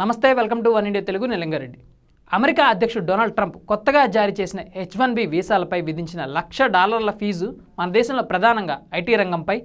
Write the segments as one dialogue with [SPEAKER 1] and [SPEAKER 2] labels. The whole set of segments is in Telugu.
[SPEAKER 1] నమస్తే welcome to one India Telugu నిలంగారెడ్డి America అధ్యక్షుడు డొనాల్డ్ ట్రంప్ కొత్తగా జారీ చేసిన హెచ్ వన్ బి వీసాలపై విధించిన లక్ష డాలర్ల ఫీజు మన దేశంలో ప్రధానంగా ఐటీ రంగంపై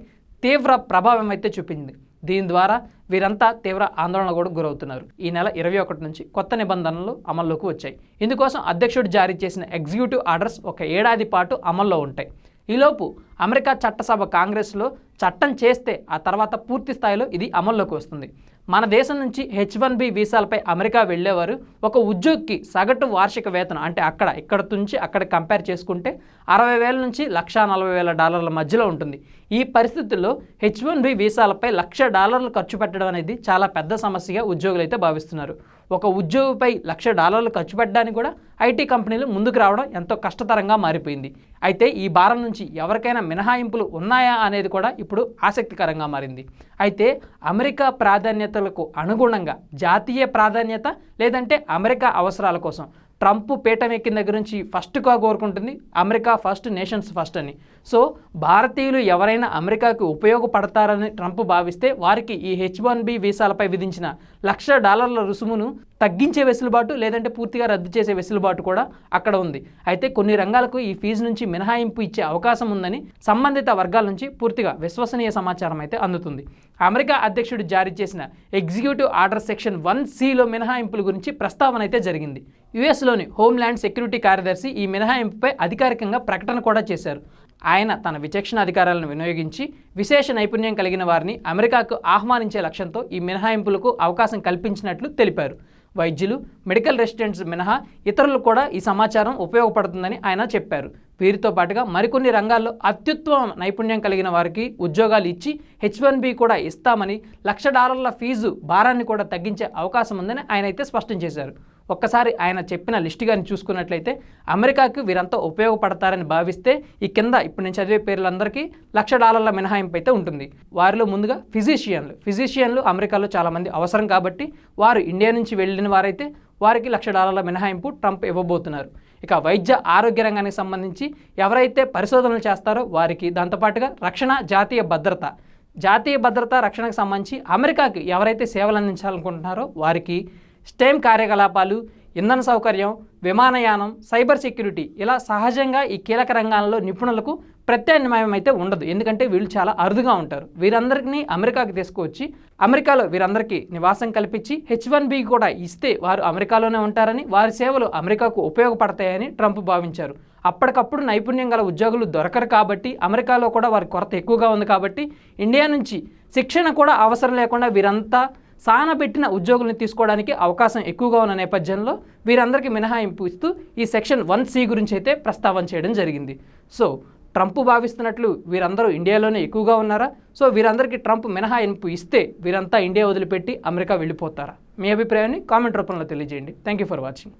[SPEAKER 1] తీవ్ర ప్రభావం అయితే చూపింది. దీని ద్వారా వీరంతా తీవ్ర ఆందోళన కూడా గురవుతున్నారు. ఈ నెల ఇరవై ఒకటి నుంచి కొత్త నిబంధనలు అమల్లోకి వచ్చాయి. ఇందుకోసం అధ్యక్షుడు జారీ చేసిన ఎగ్జిక్యూటివ్ ఆర్డర్స్ ఒక ఏడాది పాటు అమల్లో ఉంటాయి. ఈలోపు అమెరికా చట్టసభ కాంగ్రెస్లో చట్టం చేస్తే ఆ తర్వాత పూర్తి స్థాయిలో ఇది అమల్లోకి వస్తుంది. మన దేశం నుంచి హెచ్ వన్ బి వీసాలపై అమెరికా వెళ్ళేవారు. ఒక ఉద్యోగికి సగటు వార్షిక వేతనం అంటే అక్కడ ఇక్కడ నుంచి అక్కడ కంపేర్ చేసుకుంటే అరవై వేల నుంచి లక్ష నలభై వేల డాలర్ల మధ్యలో ఉంటుంది. ఈ పరిస్థితుల్లో హెచ్ వన్ బి వీసాలపై లక్ష డాలర్లు ఖర్చు పెట్టడం అనేది చాలా పెద్ద సమస్యగా ఉద్యోగులు అయితే భావిస్తున్నారు. ఒక ఉద్యోగిపై లక్ష డాలర్లు ఖర్చు పెట్టడానికి కూడా ఐటీ కంపెనీలు ముందుకు రావడం ఎంతో కష్టతరంగా మారిపోయింది. అయితే ఈ భారం నుంచి ఎవరికైనా మినహాయింపులు ఉన్నాయా అనేది కూడా ఇప్పుడు ఆసక్తికరంగా మారింది. అయితే అమెరికా ప్రాధాన్యతలకు అనుగుణంగా జాతీయ ప్రాధాన్యత లేదంటే అమెరికా అవసరాల కోసం ట్రంప్ పీఠం ఎక్కిన దగ్గర నుంచి ఫస్ట్గా కోరుకుంటుంది అమెరికా ఫస్ట్ నేషన్స్ ఫస్ట్ అని. సో భారతీయులు ఎవరైనా అమెరికాకు ఉపయోగపడతారని ట్రంప్ భావిస్తే వారికి ఈ హెచ్ వన్ బి వీసాలపై విధించిన లక్ష డాలర్ల రుసుమును తగ్గించే వెసులుబాటు లేదంటే పూర్తిగా రద్దు చేసే వెసులుబాటు కూడా అక్కడ ఉంది. అయితే కొన్ని రంగాలకు ఈ ఫీజు నుంచి మినహాయింపు ఇచ్చే అవకాశం ఉందని సంబంధిత వర్గాల నుంచి పూర్తిగా విశ్వసనీయ సమాచారం అయితే అందుతుంది. అమెరికా అధ్యక్షుడు జారీ చేసిన ఎగ్జిక్యూటివ్ ఆర్డర్ సెక్షన్ వన్ సిలో మినహాయింపుల గురించి ప్రస్తావన అయితే జరిగింది. యుఎస్లోని హోమ్ల్యాండ్ సెక్యూరిటీ కార్యదర్శి ఈ మినహాయింపుపై అధికారికంగా ప్రకటన కూడా చేశారు. ఆయన తన విచక్షణ అధికారాలను వినియోగించి విశేష నైపుణ్యం కలిగిన వారిని అమెరికాకు ఆహ్వానించే లక్ష్యంతో ఈ మినహాయింపులకు అవకాశం కల్పించినట్లు తెలిపారు. వైద్యులు మెడికల్ రెసిడెంట్స్ మినహా ఇతరులు కూడా ఈ సమాచారం ఉపయోగపడుతుందని ఆయన చెప్పారు. వీరితో పాటుగా మరికొన్ని రంగాల్లో అత్యుత్తమ నైపుణ్యం కలిగిన వారికి ఉద్యోగాలు ఇచ్చి హెచ్ వన్ బి కూడా ఇస్తామని లక్ష డాలర్ల ఫీజు భారాన్ని కూడా తగ్గించే అవకాశం ఉందని ఆయన అయితే స్పష్టం చేశారు. ఒక్కసారి ఆయన చెప్పిన లిస్ట్ కానీ చూసుకున్నట్లయితే అమెరికాకు వీరంతా ఉపయోగపడతారని భావిస్తే ఈ కింద ఇప్పుడు నేను చదివే పేర్లందరికీ లక్ష డాలర్ల మినహాయింపు అయితే ఉంటుంది. వారిలో ముందుగా ఫిజిషియన్లు. ఫిజిషియన్లు అమెరికాలో చాలామంది అవసరం కాబట్టి వారు ఇండియా నుంచి వెళ్ళిన వారైతే వారికి లక్ష డాలర్ల మినహాయింపు ట్రంప్ ఇవ్వబోతున్నారు. ఇక వైద్య ఆరోగ్య రంగానికి సంబంధించి ఎవరైతే పరిశోధనలు చేస్తారో వారికి దాంతోపాటుగా రక్షణ జాతీయ భద్రత. జాతీయ భద్రత రక్షణకు సంబంధించి అమెరికాకి ఎవరైతే సేవలు అందించాలనుకుంటున్నారో వారికి స్టెమ్ కార్యకలాపాలు ఇంధన సౌకర్యం విమానయానం సైబర్ సెక్యూరిటీ ఇలా సహజంగా ఈ కీలక రంగాల్లో నిపుణులకు ప్రత్యామ్నాయం అయితే ఉండదు. ఎందుకంటే వీళ్ళు చాలా అరుదుగా ఉంటారు. వీరందరినీ అమెరికాకి తీసుకువచ్చి అమెరికాలో వీరందరికీ నివాసం కల్పించి హెచ్ వన్ బి కూడా ఇస్తే వారు అమెరికాలోనే ఉంటారని వారి సేవలు అమెరికాకు ఉపయోగపడతాయని ట్రంప్ భావించారు. అప్పటికప్పుడు నైపుణ్యం గల ఉద్యోగులు దొరకరు కాబట్టి అమెరికాలో కూడా వారి కొరత ఎక్కువగా ఉంది కాబట్టి ఇండియా నుంచి శిక్షణ కూడా అవసరం లేకుండా వీరంతా సానబెట్టిన ఉద్యోగుల్ని తీసుకోవడానికి అవకాశం ఎక్కువగా ఉన్న నేపథ్యంలో వీరందరికీ మినహాయింపు ఇస్తూ ఈ సెక్షన్ వన్ సి గురించి అయితే ప్రస్తావన చేయడం జరిగింది. సో ట్రంప్ భావిస్తున్నట్లు వీరందరూ ఇండియాలోనే ఎక్కువగా ఉన్నారా? సో వీరందరికీ ట్రంప్ మినహాయింపు ఇస్తే వీరంతా ఇండియా వదిలిపెట్టి అమెరికా వెళ్ళిపోతారా? మీ అభిప్రాయాన్ని కామెంట్ రూపంలో తెలియజేయండి. Thank you for watching.